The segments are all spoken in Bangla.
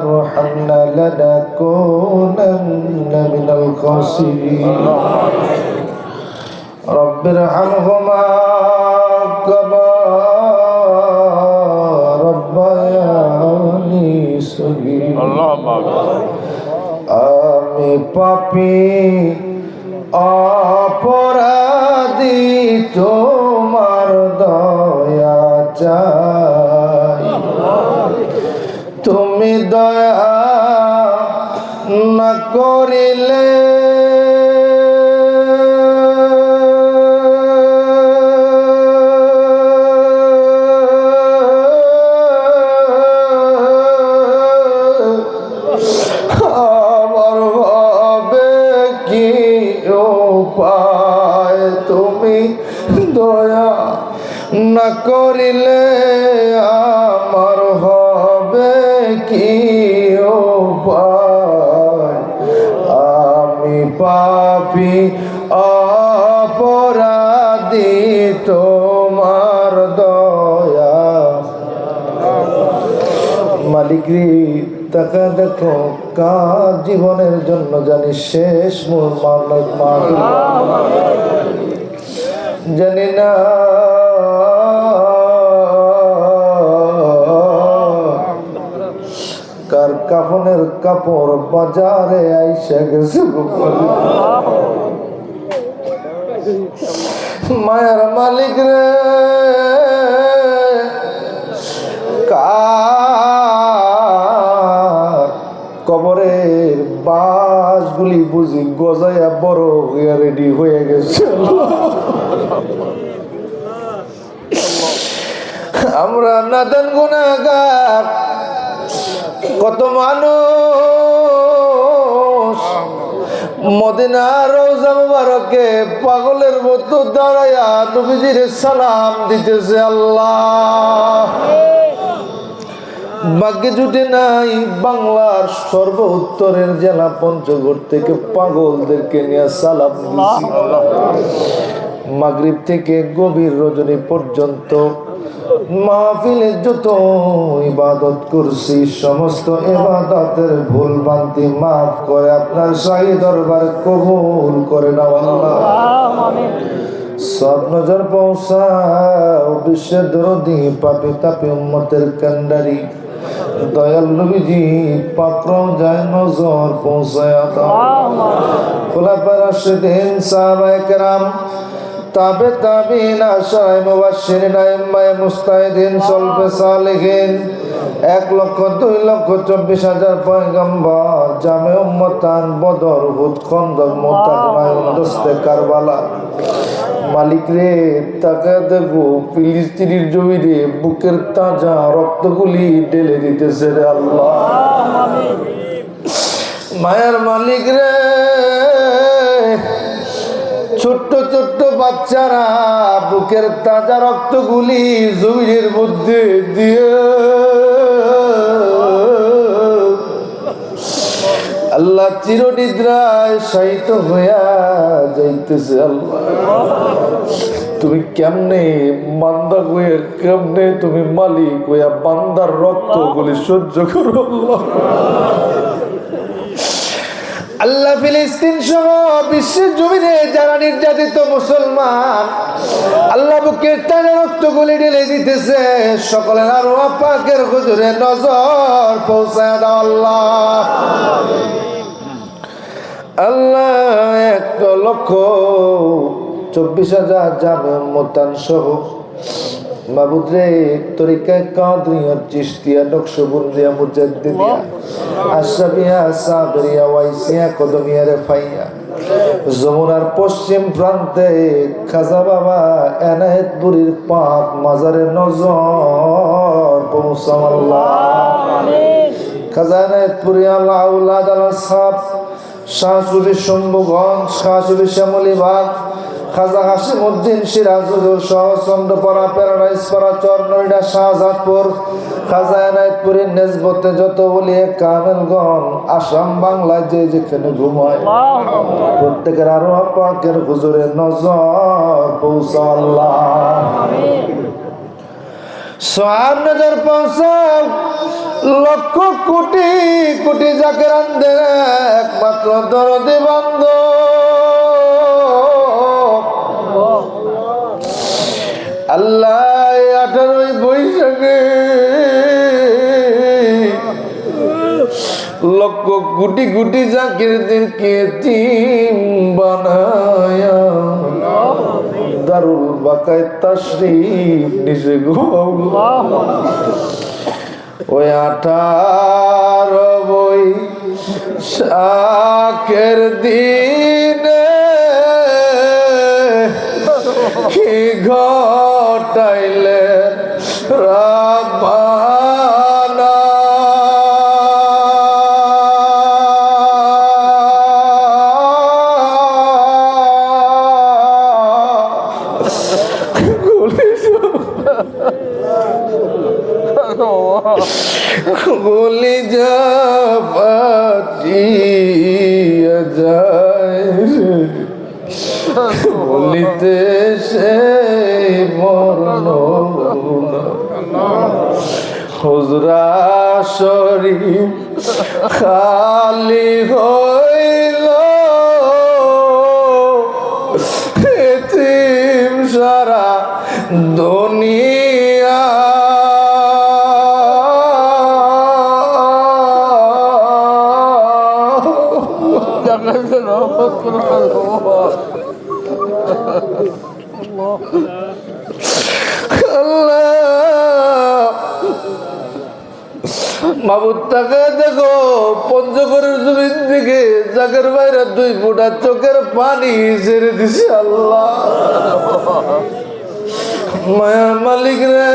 ارحمنا لنكونن من الخاسرين رب ارحمهما كما ربياني صغيرا আমি পাপি অপরাধী তোমার তুমি দয়া না করিলে। কি তুমি দয়া না করিলে। আমার মালিক রে টাকা দেখো কার জীবনের জন্য জানি শেষ মোর মানব জানি না। কার কাফনের কাপড় বাজারে আইসা গেছে মায়ার মালিক রে। গজায়া বড় হইয়া রেডি হয়ে গেছে। আমরা নাদান গুণাগার কত মানুষ। মদিনার মুবারকে পাগলের মতো দাঁড়ায়া নবীজির সালাম দিতেছে আল্লাহ। ভাগ্যে জুটে নাই বাংলার সর্ব উত্তরের জেলা পঞ্চগড় থেকে পাগলদেরকে নিয়ে সালাম মাগরিব থেকে গভীর রজনী পর্যন্ত মাহফিলে যত ইবাদত করছি, সমস্ত ইবাদতের ভুল ভ্রান্তি মাফ করে আপনার শাহী দরবার কবুল করে নাও, আল্লাহ। সব নজর পৌঁছাও, বিশ্বের দরদি পাপি তাপি উম্মতের কান্ডারি। দয়াল নবীজি পাত্র যায় নজর পৌঁছায় খোলা পারা সেদিন সাহাবায়ে কেরাম তাবে তাবিন আশায় মুবাশশিরিন আইম্মায়ে মুস্তাহিদিন সলফে সালিহিন। এক লক্ষ দুই লক্ষ চব্বিশ হাজার পয়গম্বর জামে উম্মতান বদর হুদ খন্দর মোতাকুনায়ন দস্তে কারবালা। মালিক রে তাকে দেখো ফিলিস্তিনির জমি রে বুকের তাজা রক্তগুলি ঢেলে দিতেছে রে আল্লাহ। মায়ের মালিক রে বাচ্চারা বুকের তাজা রক্তগুলি জমিনের মধ্যে দিয়ে আল্লাহ চিরনিদ্রায় শায়িত হইয়া যাইতেছে আল্লাহ। তুমি কেমনে বান্দা হইয়া কেমনে তুমি মালিক হইয়া বান্দার রক্ত সহ্য করো আল্লাহ। আল্লাহ ফিলিস্তিন সহ বিশ্বের জমিনে যারা নির্যাতিত মুসলমান, আল্লাহ বুকের টানে রক্তগুলি ঢেলে দিতেছে। সকলের আরও পাকের হুজুরে নজর পৌঁছায় দাও আল্লাহ। আল্লাহ এক লক্ষ চব্বিশ হাজার যাবে মোতান সহ মাবুদরে তরিকায় কাদরিয়া চিশতিয়া নকশবন্দিয়া মুজাদ্দিদিয়া আশরাফিয়া সাবরিয়া ওয়াইসিয়া কদমিয়া রেফাইয়া। যমুনার পশ্চিম প্রান্তে খাজা বাবা এনায়েতপুরীর পাক মাজারে নজর পৌঁছামাল্লাহ খাজা এনায়েতপুরী আল্লাহ আউলাদ আল্লাহ সাহ শাহসুবি শম্ভুগঞ্জ শাহসুবি শ্যামলী বাগ খাজা হাসিম উদ্দিন সিরাজুজুর সহ চন্দ্রপাড়া প্যারাডাইস পাড়া চরনইডা শাহজাদপুর খাজা এনায়তপুরের নেজবতে যত বলিয়ে কামেলগঞ্জ আসাম বাংলায় যে যেখানে ঘুমায়। প্রত্যেকের আরও পাকের হুজুরে নজর পৌঁছা আল্লাহ। নজর পৌঁছাও লক্ষ কোটি কোটি জাকের আনদের একমাত্র দরদে বন্ধ আল্লাহ আঠারোই বৈশাখে লক্ষ কোটি কোটি জাকিরদেরকে তিন বানায়া? দারুল বাকায় তাশরীফ নিচে ওই আঠার বই শাকের দিনে কি ঘটাইলেন রাবানা বলিতে সে মরণ হুজরা শরীফ খালি হইল। সারা দুনিয়া মাবুর তাকে দেখো, পঞ্চগড়ের জমিন দিকে জাগের বাইরে দুই ফুটা চোখের পানি ছেড়ে দিছে আল্লাহ। মায়ার মালিক রে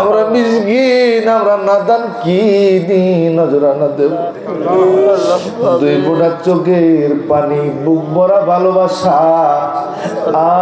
আমরা মিসকিন, আমরা নাদান কি দিন? নজরানা দেব। দুই ফোঁটা চোখের পানি, বুক ভরা ভালোবাসা।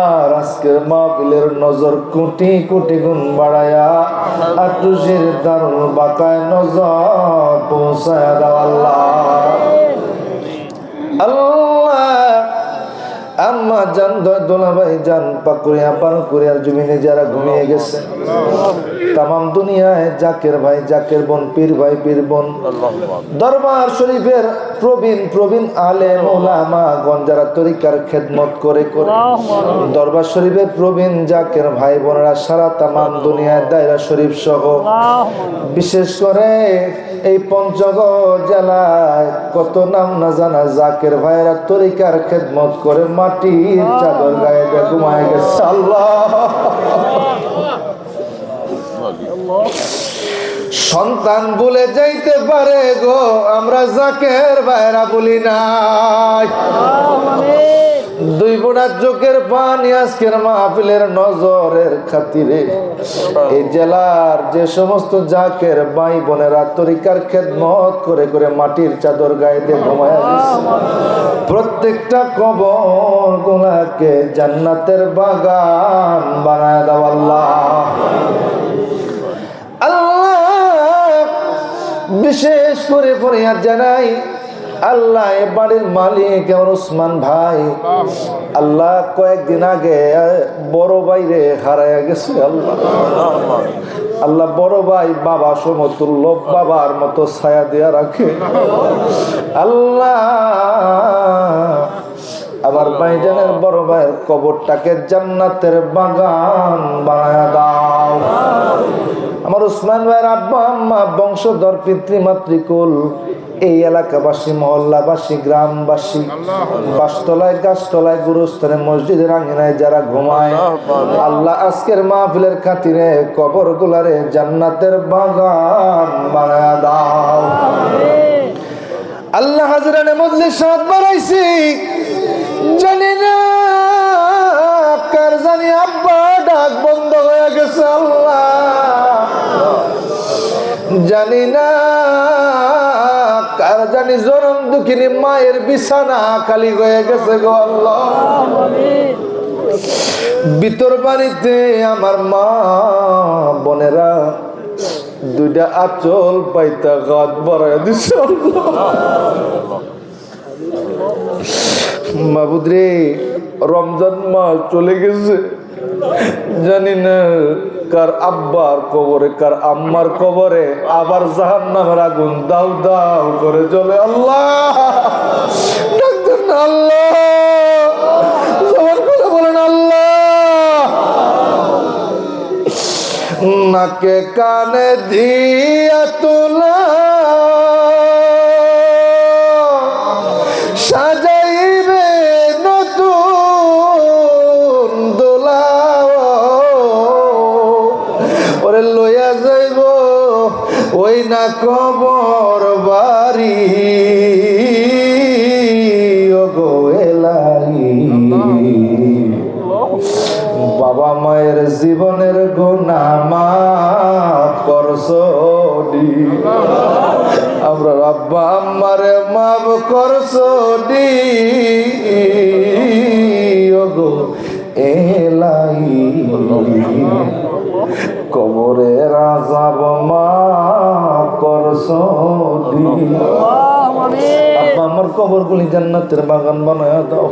আর আজকের মাহফিলের নজর কোটি কোটি গুণ বাড়ায়া, আর তুষের দারুণ বাঁকায় নজর পৌঁছায় দাও আল্লাহ। আল্লাহ। জান জান পানকুড়িয়ার জমিনে যারা ঘুমিয়ে গেছে। দুনিয়ায় জাকের ভাই, জাকের বোন, পীর ভাই, পীর বোন। দরবার শরীফের প্রবীণ প্রবীণ ওলামা গঞ্জারা তরিকার খেদমত করে করে। দরবার শরীফের প্রবীণ জাকের ভাই বোনেরা সারা তামাম দুনিয়ায় দায়রা শরীফ সহ। বিশেষ করে এই পঞ্চগড় জেলায় কত নাম না জানা জাকের ভাইরা তরিকার খেদমত করে চাদর গায়ে ঘুমায় গেছে, আল্লাহ। সন্তান বলে যাইতে পারে গো, আমরা জাকের বাইরা বলি নাই। দুই বোনার চোখের পানি আজকের মাহফিলের নজরের খাতিরে। এই জেলার যে সমস্ত জাকের ভাই বোনেরা তরিকার খেদমত করে করে মাটির চাদর গায়ে দিয়ে ঘুমায় প্রত্যেকটা কবর গোলাকে জান্নাতের বাগান বানায় দাও আল্লাহ। আল্লাহ, বিশেষ করে ফরিয়াদ জানাই আল্লাহ, এ বাড়ির মালিক, আমার উসমান ভাই। আল্লাহ কয়েকদিন আগে বড় বাইরে হারায় গেছে, আল্লাহ। আল্লাহ বড় ভাই বাবা সমতুল্য, বাবার মতো ছায়া দেয়া রাখে। আল্লাহ, আমার ভাইজানের বড় ভাইয়ের কবরটাকে জান্নাতের বাগান বানায় দাও। আমার উসমান ভাইয়ের আব্বা আম্মা, বংশধর পিতৃমাতৃকুল এই এলাকাবাসী মহল্লাবাসী গ্রামবাসী বাসতলায় গাছতলায় গুরুস্থানে মসজিদের আঙ্গিনায় যারা ঘুমায় আল্লাহ আজকের মাহফিলের খাতিরে কবর গুলারে জান্নাতের বাগান বানায় দাও। আল্লাহ হাজরানে মজলিস সাত বাড়াইছি। জানি না কার জানি আব্বা ডাক বন্ধ হয়ে গেছে আল্লাহ। জানি না জানি জনম দুঃখিনী মায়ের বিছানা খালি হয়ে গেছে গো আল্লাহ। ভিতর বাড়িতে আমার মা বোনেরা দুইটা আচল পাইতা গাত বড়াই দিছে মাবুদ রে রমজান মাস চলে গেছে। জানি না কার আব্বার কবরে, কার আম্মার কবরে, আবার জাহান নামের আগুন দাউ দাউ করে জ্বলে আল্লাহ। আল্লাহ। নাকে কানে দিয়া তোলা কবর বাড়ি। গো বাবা মায়ের জীবনের গুণা মাফ করছনি আমরা আব্বা আম্মারে মাফ করছনি ওগো এলাই। কবরে রাজাব মাফ করছনি আব্বা আমার কবরগুলি জান্নাতের বাগান বানায় দাও।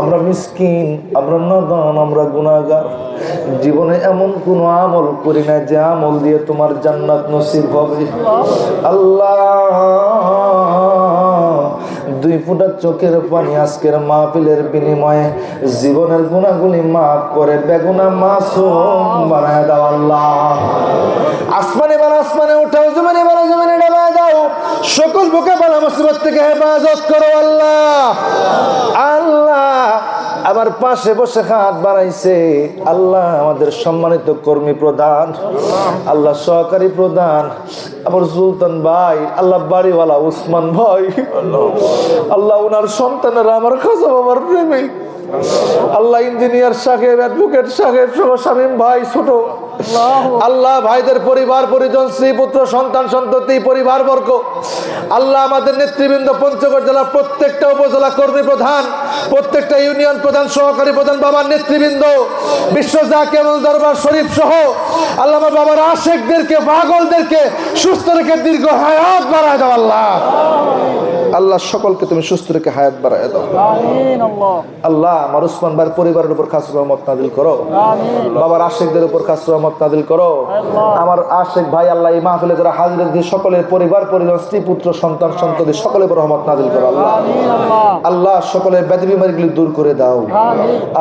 আমরা মিসকিন আমরা নদন আমরা গুণাগার জীবনে এমন কোন আমল করি না যে আমল দিয়ে তোমার জান্নাত নসিব হবে। আল্লাহ দুই ফুটা চোখের পানি আজকের মাহফিলের বিনিময়ে জীবনের গুণাগুলি মাফ করে বেগুনা মাসুম বানায় দাও আল্লাহ। আসমানে বালা আসমানে উঠাও, জমিনে বালা জমিনে নামায় দাও। সকল বুকে বালা মুসিবত থেকে হেফাজত করো আল্লাহ। আল্লাহ আমার পাশে বসে হাত বাড়াইছে। আল্লাহ আমাদের সম্মানিত কর্মী প্রধান, আল্লাহ সহকারী প্রধান আমার সুলতান ভাই, আল্লাহ বাড়িওয়ালা উসমান ভাই। আল্লাহ ওনার সন্তানেরা আমার খাজা বাবার প্রেমিক। আল্লাহ ইঞ্জিনিয়ার সাহেব, অ্যাডভোকেট সাহেব, সহ শামীম ভাই ছোট। আল্লাহ ভাইদের পরিবার, পরিজন, স্ত্রী, পুত্র, সন্তান, সন্ততি পরিবার বর্গ আল্লাহ আমাদের নেতৃবৃন্দ পঞ্চগড় জেলার প্রত্যেকটা উপজেলা কর্মী প্রধান, প্রত্যেকটা ইউনিয়ন প্রধান, সহকারী প্রধান বাবার নেতৃবৃন্দ, বিশ্ব জাকেবুল দরবার শরীফ সহ আল্লাহ আমার বাবার আশেকদেরকে পাগলদেরকে সুস্থ রেখে দীর্ঘ হায়াত বাড়ায় দাও আল্লাহ। আল্লাহ সকলকে তুমি সুস্থ রেখে হায়াত বাড়ায় দাও। আল্লাহ। আল্লাহ আমার উসমান ভাইয়ের পরিবারের উপর খাস রহমত নাদিল করো। বাবার আশেকদের উপর খাস রহমত নাদিল করো। আমার আশেক ভাই আল্লাহ এই মাহফিলে যারা হাজির দিয়ে সকলের পরিবার পরিজন স্ত্রী পুত্র সন্তান সন্ততি সকলের উপর রহমত নাদিল করো আল্লাহ। আল্লাহ। সকলের ব্যাধি বিমারিগুলি দূর করে দাও।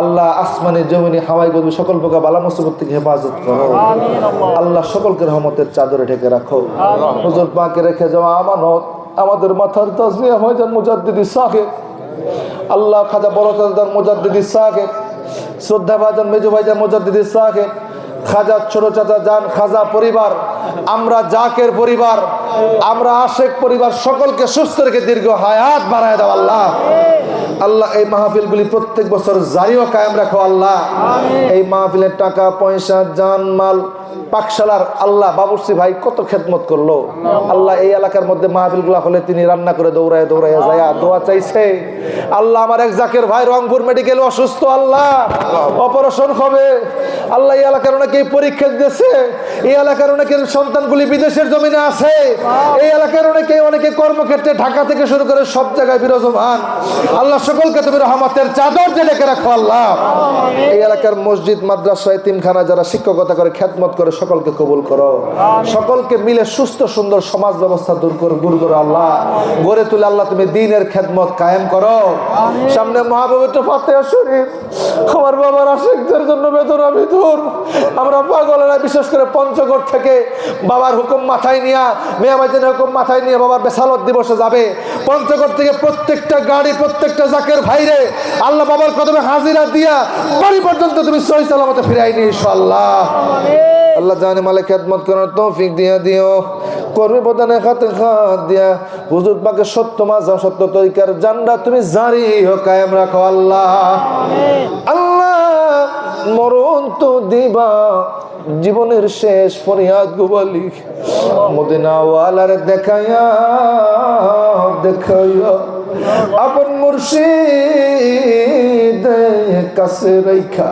আল্লাহ আসমানে জমিনে হাওয়াই গদু সকল প্রকার বালা মুসিবত থেকে হেফাজত করো। আল্লাহ। আল্লাহ সকলকে রহমতের চাদরে ঢেকে রাখো। হুজুর পাকে রেখে যাওয়া আমানত। আমাদের মাথার তাজমিয়া ভাইজান মুজাদ্দিদি সাহেব আল্লাহ খাজা বড় চাচার মুজাদ্দিদি শ্রদ্ধা ভাইজান মেজু ভাইজান মুজাদ্দিদি সাহেব খাজা ছোট চাচা যান খাজা পরিবার। আমরা জাকের পরিবার। আমরা আশেক পরিবার সকলকে সুস্থ রেখে দীর্ঘ হায়াত বাড়ায় দাও আল্লাহ। আল্লাহ এই মাহফিলগুলি প্রত্যেক বছর জারিও কায়েম রাখো আল্লাহ। এই মাহফিলের টাকা, পয়সা, জান, মাল পাকশালার আল্লাহ বাবুর্সি ভাই কত খেদমত করল। আল্লাহ। এই এলাকার মধ্যে মাহফিলগুলা হলে তিনি রান্না করে দৌড়ায় দৌড়ায় যায় দোয়া চাইছে। আল্লাহ আমার এক জাকের ভাই রংপুর মেডিকেল অসুস্থ আল্লাহ। অপারেশন হবে। আল্লাহ এই এলাকার অনেকেই পরীক্ষা দিতেছে। এই এলাকার অনেকের সন্তানগুলি বিদেশের জমিনে আছে। এই এলাকার অনেকে অনেকে কর্মক্ষেত্রে ঢাকা থেকে শুরু করে সব জায়গায় বিরাজমান। আল্লাহ। সকলকে তুমি রহমতের চাদর যে ডেকে রাখো আল্লাহ। এই এলাকার মসজিদ মাদ্রাসা তিনখানা যারা শিক্ষকতা করে খ্যাতমত করে সকলকে কবুল করো। সকলকে মিলে সুস্থ সুন্দর সমাজ ব্যবস্থা দূর করো দূর করো আল্লাহ। গড়ে তুলে আল্লাহ তুমি দিনের খেদমত কায়েম করো। সামনে মহাপবিত্র ফাতেহা শরীফ। আমার বাবার আশিকদের জন্য বেদনা বিধুর। আমরা পাগলেরা বিশেষ করে পঞ্চগড় থেকে বাবার হুকুম মাথায় নিয়ে মেয়া বাজানের হুকুম মাথায় নিয়ে বাবার বেসালত দিবসে যাবে। পঞ্চগড় থেকে প্রত্যেকটা গাড়ি প্রত্যেকটা জাকের ভাইরে আল্লাহ বাবার কদমে হাজিরা দিয়া বাড়ি পর্যন্ত তুমি সহি সালামতে ফিরাই নিয়ে এসো আল্লাহ জানে মালে খেদমত করার তৌফিক দিয়া দিও, কর্মী প্রধানের খাতে খাত দিয়া, হুজুর পাকে সত্য মাজা সত্য তরিকার জান্ডা তুমি জারি ও কায়েম রাখো আল্লাহ। আল্লাহ মরণ তো দিবা, জীবনের শেষ ফরিয়াদ গুবালি মদিনাওয়ালার দেখাইয়া দেখাইয়া, আপন মুর্শিদ কাছে রেখা